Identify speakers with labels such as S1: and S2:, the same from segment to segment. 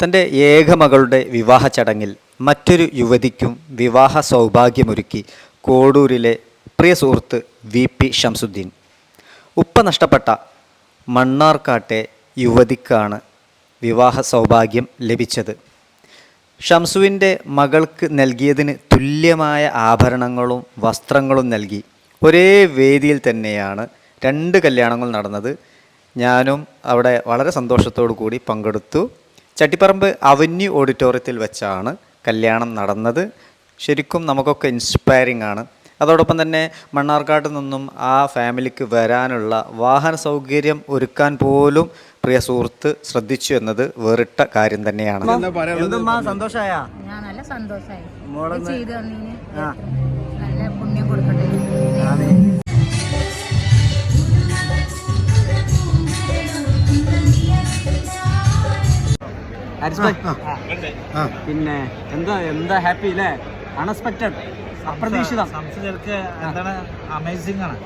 S1: തന്റെ ഏകമകളുടെ വിവാഹ ചടങ്ങിൽ മറ്റൊരു യുവതിക്കും വിവാഹ സൗഭാഗ്യമൊരുക്കി കോഡൂരിലെ പ്രിയ സുഹൃത്ത് വി പി ഷംസുദ്ദീൻ ഉപ്പ നഷ്ടപ്പെട്ട മണ്ണാർക്കാട്ടെ യുവതിക്കാണ് വിവാഹ സൗഭാഗ്യം ലഭിച്ചത്. ഷംസുവിന്റെ മകൾക്ക് നൽകിയതിന് തുല്യമായ ആഭരണങ്ങളും വസ്ത്രങ്ങളും നൽകി ഒരേ വേദിയിൽ തന്നെയാണ് രണ്ട് കല്യാണങ്ങൾ നടന്നത്. ഞാനും അവിടെ വളരെ സന്തോഷത്തോടു കൂടി പങ്കെടുത്തു. ചട്ടിപ്പറമ്പ് അവന്യൂ ഓഡിറ്റോറിയത്തിൽ വെച്ചാണ് കല്യാണം നടന്നത്. ശരിക്കും നമുക്കൊക്കെ ഇൻസ്പയറിംഗ് ആണ്. അതോടൊപ്പം തന്നെ മണ്ണാർക്കാട്ട് നിന്നും ആ ഫാമിലിക്ക് വരാനുള്ള വാഹന സൗകര്യം ഒരുക്കാൻ പോലും പ്രിയ സുഹൃത്ത് ശ്രദ്ധിച്ചു എന്നത് വേറിട്ട കാര്യം തന്നെയാണ്.
S2: നല്ല സന്തോഷമായി
S1: പിന്നെ എന്താ എന്താ ഹാപ്പി അല്ലേ അൺഎക്സ്പെക്ടഡ് അപ്രതീക്ഷിതം.
S3: സംശയർക്ക് എന്താണ് അമേസിംഗ് ആണ്.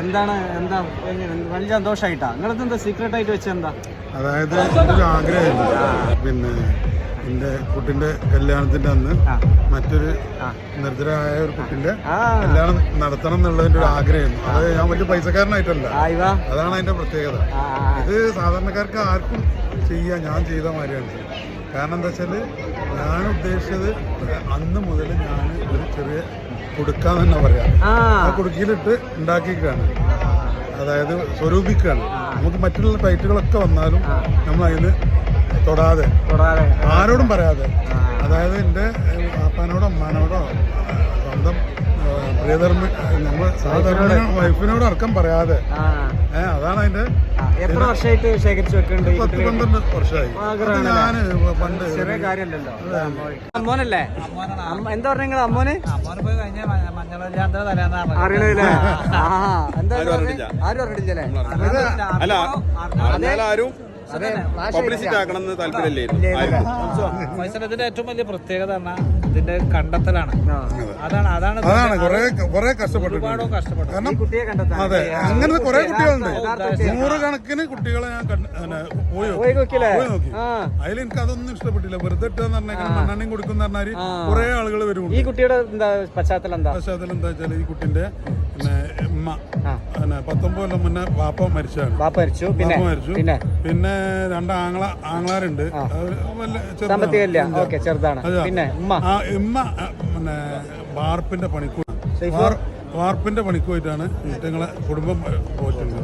S1: എന്താണ് എന്താ വലിയ സന്തോഷമായിട്ടാ നിങ്ങളത് എന്താ സീക്രട്ട് ആയിട്ട് വെച്ചെന്താ
S4: അതായത് ഒരു ആഗ്രഹം പിന്നെ എന്റെ കുട്ടിന്റെ കല്യാണത്തിന്റെ അന്ന് മറ്റൊരു നിർദ്ധരായ ഒരു
S1: കുട്ടിന്റെ
S4: കല്യാണം നടത്തണം എന്നുള്ളതിന്റെ ഒരു ആഗ്രഹം. അത് ഞാൻ വലിയ പൈസക്കാരനായിട്ടല്ല. അതാണ് അതിന്റെ പ്രത്യേകത. ഇത് സാധാരണക്കാർക്ക് ആർക്കും ചെയ്യാം ഞാൻ ചെയ്ത മാതിരിയാണ്. കാരണം എന്താ വെച്ചാൽ ഞാൻ ഉദ്ദേശിച്ചത് അന്ന് മുതൽ ഞാൻ ഒരു ചെറിയ കൊടുക്കാന്ന് തന്നെ പറയാം.
S1: ആ.
S4: ആ കുടുക്കിയിലിട്ട് ഉണ്ടാക്കിക്കാണ്. അതായത് സ്വരൂപിക്കുകയാണ് നമുക്ക് മറ്റുള്ള ടൈറ്റുകളൊക്കെ വന്നാലും നമ്മൾ അതിന് തൊടാതെ.
S1: കൂടാതെ
S4: ആരോടും പറയാതെ. അതായത് എന്റെ അപ്പനോടോ അമ്മാനോടോ സ്വന്തം പ്രിയതർമ്മ പ്രിയധർമ്മ നമ്മൾ സാധാരണ വൈഫിനോട്. അർക്കം പറയാതെ.
S1: ആ.
S4: അതാണ് അതിന്റെ
S1: എത്ര വർഷമായിട്ട് ശേഖരിച്ചു വെക്കുന്നുണ്ട്
S4: പത്ത്? പന്ത്രണ്ട് വർഷമായി? ഞാൻ പണ്ട്
S1: ചെറിയ കാര്യമല്ലല്ലോ അമ്മോനല്ലേ? അമ്മ- എന്താ പറഞ്ഞ നിങ്ങൾ അമ്മോന്? അറിയണില്ലേ ആ എന്താ? ആരും അറിഞ്ഞില്ലേ.
S5: അല്ല ആരും പബ്ലിസിറ്റി ആക്കണം എന്ന് താല്പര്യമില്ലായിരുന്നു
S3: ഏറ്റവും വലിയ പ്രത്യേകത പറഞ്ഞാൽ ഇതിന്റെ കണ്ടെത്തലാണ്. അതാണ് അതാണ്
S4: അതാണ് കുറെ കുറെ കഷ്ടപ്പെട്ടിട്ടുണ്ട്.
S3: ഒരുപാട് കഷ്ടപ്പെട്ടു
S4: അതെ അങ്ങനെ കുറെ കുട്ടികളുണ്ട്. നൂറുകണക്കിന് കുട്ടികളെ ഞാൻ പോയി നോക്കി. അതിൽ എനിക്ക് അതൊന്നും ഇഷ്ടപ്പെട്ടില്ല. വെറുതെ ഇട്ടെന്ന് പറഞ്ഞാൽ മണ്ണെണ്ണയും കൊടുക്കുന്ന പറഞ്ഞാൽ കുറെ ആളുകൾ
S1: ഈ കുട്ടിയുടെ എന്താ പശ്ചാത്തലം എന്താ?
S4: പശ്ചാത്തലം എന്താ വെച്ചാൽ ഈ കുട്ടിന്റെ പിന്നെ ഉമ്മ. പത്തൊമ്പത് മുന്നേ വാപ്പ മരിച്ചാണ്
S1: ബാപ്പ മരിച്ചു. പിന്നെ?
S4: വാപ്പ മരിച്ചു.
S1: പിന്നെ?
S4: പിന്നെ രണ്ട് ആങ്ങള ആങ്ങളാരുണ്ട്. അവർ വല്ല ചെറുതാണ്.
S1: സാമ്പത്തിക ഇല്ല. ഓക്കെ ചെറുതാണ്. പിന്നെ ഉമ്മ?
S4: ഉമ്മ പിന്നെ വാർപ്പിന്റെ പണിക്ക് വാർ- വാർപ്പിന്റെ പണിക്ക് പോയിട്ടാണ് ഞങ്ങളെ കുടുംബം പോയിട്ടുണ്ട്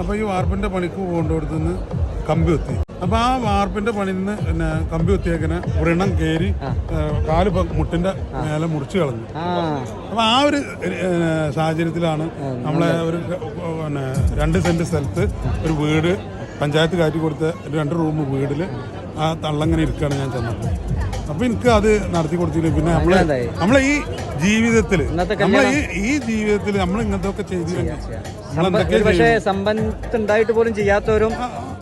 S4: അപ്പൊ ഈ വാർപ്പിന്റെ പണിക്ക് പോകേണ്ടടുത്തുനിന്ന് കമ്പി കുത്തി അപ്പൊ ആ വാർപ്പിന്റെ പണിയിൽ നിന്ന് പിന്നെ കമ്പി കുത്തിയേക്കനെ വ്രണം കയറി കാൽ മുട്ടിന്റെ മേലെ മുറിച്ചു കളഞ്ഞു. അപ്പൊ ആ ഒരു സാഹചര്യത്തിലാണ് നമ്മളെ ഒരു പിന്നെ രണ്ട് സെന്റ് സ്ഥലത്ത് ഒരു വീട് പഞ്ചായത്ത് കാറ്റി കൊടുത്ത രണ്ട് റൂം വീടിൽ ആ തള്ളങ്ങനെ ഇരിക്കുകയാണ് ഞാൻ ചെന്നത്. അപ്പൊ എനിക്ക് അത് നടത്തി കൊടുത്തില്ല? പിന്നെ നമ്മളെ? നമ്മളെ ഈ ജീവിതത്തിൽ നമ്മളെ ഈ ഈ ജീവിതത്തിൽ നമ്മൾ ഇങ്ങനത്തെ ഒക്കെ ചെയ്തില്ലെങ്കിൽ
S1: പക്ഷേ സമ്പത്ത് പോലും ചെയ്യാത്തവരും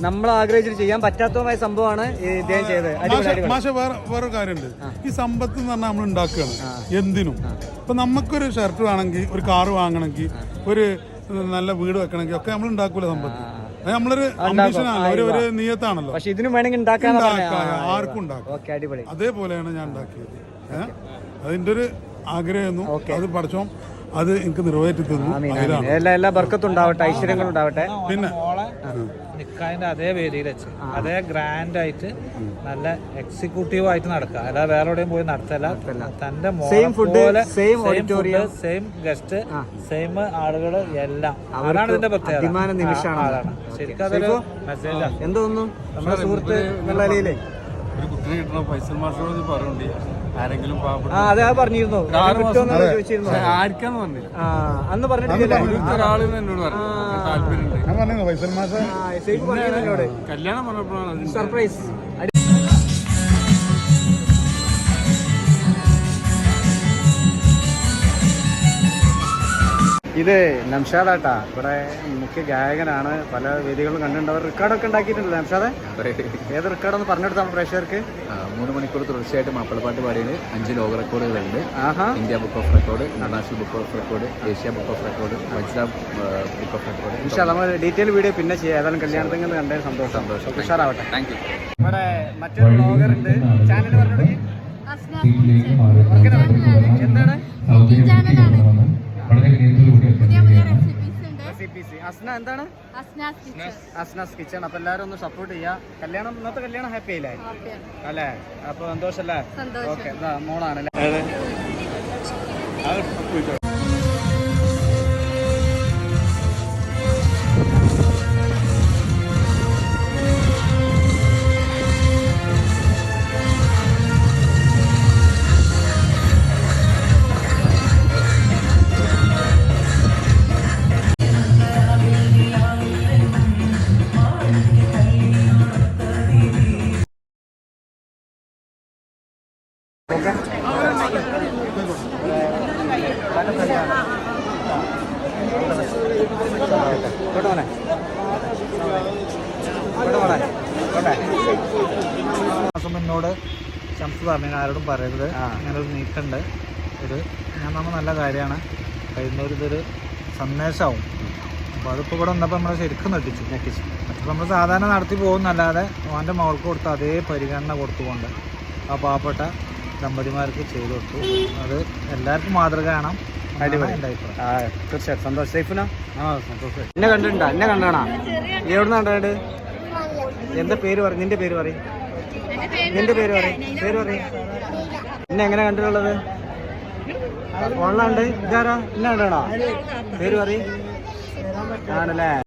S1: നമ്മൾ ആഗ്രഹിച്ചിട്ട് ചെയ്യാൻ പറ്റാത്തതുമായ സംഭവമാണ് ഇദ്ദേഹം ചെയ്തത്.
S4: മാഷ വേറെ വേറെ കാര്യമുണ്ട്. ഈ സമ്പത്ത് എന്ന് പറഞ്ഞാൽ നമ്മൾ ഉണ്ടാക്കുകയാണ്. എന്തിനും. ഇപ്പൊ നമുക്കൊരു ഷർട്ട് വേണമെങ്കിൽ ഒരു കാറ് വാങ്ങണമെങ്കിൽ ഒരു നല്ല വീട് വെക്കണമെങ്കിൽ ഒക്കെ നമ്മൾ ഉണ്ടാക്കൂല സമ്പത്ത്? നമ്മളൊരു ഒരു ഒരു നിയത്താണല്ലോ.
S1: പക്ഷെ ഇതിനും വേണമെങ്കിൽ
S4: ഉണ്ടാക്കാൻ ആർക്കും ഉണ്ടാക്കാം.
S1: അടിപൊളി.
S4: അതേപോലെയാണ് ഞാൻ ഉണ്ടാക്കിയത്. അതിന്റെ ഒരു ആഗ്രഹമായിരുന്നു. അത് പഠിച്ചോ. അത് എനിക്ക് നിറവേറ്റി തന്നു.
S1: എല്ലാ എല്ലാ ബർക്കത്തും ഉണ്ടാവട്ടെ ഐശ്വര്യങ്ങളും ഉണ്ടാവട്ടെ.
S4: പിന്നെ
S3: മോളെ നിക്കാതിന്റെ അതേ വേദിയിൽ വെച്ച് അതേ ഗ്രാൻഡ് ആയിട്ട് നല്ല എക്സിക്യൂട്ടീവ് ആയിട്ട് നടക്കുക അല്ലാതെ വേറെ എവിടെയും പോയി നടത്തല്ല. തന്റെ
S1: പോലെ same auditorium.
S3: Same guest same ആളുകൾ എല്ലാം. അതാണ് ഇതിന്റെ പ്രത്യേകത. അതാണ്. ശരിക്കും അതൊരു മെസ്സേജാണ്
S1: എന്ത് തോന്നുന്നു? നമ്മുടെ സുഹൃത്ത് എന്നുള്ള നിലയിലേ
S6: ഒരു കുട്ടിനെ കിട്ടണം ഫൈസൽ ആരെങ്കിലും പാവപ്പെട്ട
S1: ആ അതെ പറഞ്ഞിരുന്നു. കിട്ടുമെന്ന് ചോദിച്ചിരുന്നു.
S6: ആർക്കാന്ന് പറഞ്ഞില്ല.
S1: ആ അന്ന് പറഞ്ഞിട്ടില്ല
S4: ഞാൻ പറഞ്ഞു.
S1: പറഞ്ഞിരുന്നു
S6: കല്യാണം പറഞ്ഞപ്പോഴാണ്
S1: സർപ്രൈസ് ഇത് നംഷാദാട്ടാ. ഇവിടെ മുഖ്യ ഗായകനാണ്. പല വേദികളും കണ്ടിട്ടുണ്ട്. റെക്കോർഡൊക്കെ ഉണ്ടാക്കിയിട്ടുണ്ട് നംഷാദ്? ഏത് റെക്കോർഡെന്ന് പറഞ്ഞെടുത്താൽ പ്രേക്ഷകർക്ക്?
S7: മൂന്ന് മണിക്കൂർ തുടർച്ചയായിട്ട് മാപ്പിളപ്പാട്ട് പാടിയത് അഞ്ച് ലോക റെക്കോർഡുകളുണ്ട്
S1: ആഹാ.
S7: India book of record international book of record Asia book of record Vajra book of record
S1: ഇൻഷാ നമ്മൾ ഡീറ്റെയിൽ വീഡിയോ പിന്നെ ചെയ്യാം. ഏതായാലും കല്യാണത്തിൽ കണ്ടേ സന്തോഷം. സന്തോഷം. ഉഷാറാവട്ടെ.
S7: താങ്ക് യു
S1: ഇവിടെ മറ്റൊരു ലോകറുണ്ട് ഉണ്ട്. ചാനൽ പറഞ്ഞു എന്താണ്? റെസിപ്പീസ് അസ്ന എന്താണ്? അസ്നാസ് കിച്ചൺ അപ്പൊ എല്ലാവരും ഒന്ന് സപ്പോർട്ട് ചെയ്യാ. കല്യാണം ഇന്നത്തെ കല്യാണം ഹാപ്പി ആയില്ലേ അല്ലേ? അപ്പൊ സന്തോഷല്ലേ? ഓക്കെ മോളാണ് പോണേ
S3: മാസം എന്നോട് പറഞ്ഞു ആരോടും പറയരുത്. ഒരു നീക്കുണ്ട്. ഇത് ഞാൻ നമ്മൾ നല്ല കാര്യമാണ്. കഴിയുന്നവർ ഇതൊരു സന്ദേശമാവും. അപ്പോൾ അതിപ്പോൾ ഇവിടെ വന്നപ്പോൾ നമ്മൾ ശരിക്കും നട്ടിച്ചു
S1: ഞെട്ടിച്ചു.
S3: അപ്പോൾ നമ്മൾ സാധാരണ നടത്തി പോകുന്നല്ലാതെ ഓന്റെ മകൾക്ക് കൊടുത്ത അതേ പരിഗണന കൊടുത്തുകൊണ്ട് ആ പാവപ്പെട്ട ദമ്പതിമാർക്ക് ചെയ്തു കൊടുത്തു. അത് എല്ലാവർക്കും മാതൃകയാണ്
S1: അടിപൊളി. ആ തീർച്ചയായിട്ടും. സന്തോഷം. സേഫിന?
S3: ആ സന്തോഷം.
S1: എന്നെ കണ്ടിട്ടുണ്ടോ? എന്നെ കണ്ടാണോ? എവിടുന്ന കണ്ടത്? എന്താ പേര് പറ നിന്റെ പേര് പറയും. നിന്റെ പേര് പറയും. പേര് പറയും. എന്നെ എങ്ങനെ കണ്ടിട്ടുള്ളത്? ഫോണിലുണ്ട് ഇതാരാ? എന്നെ കണ്ടാണോ പേര് പറയും. ആണല്ലേ?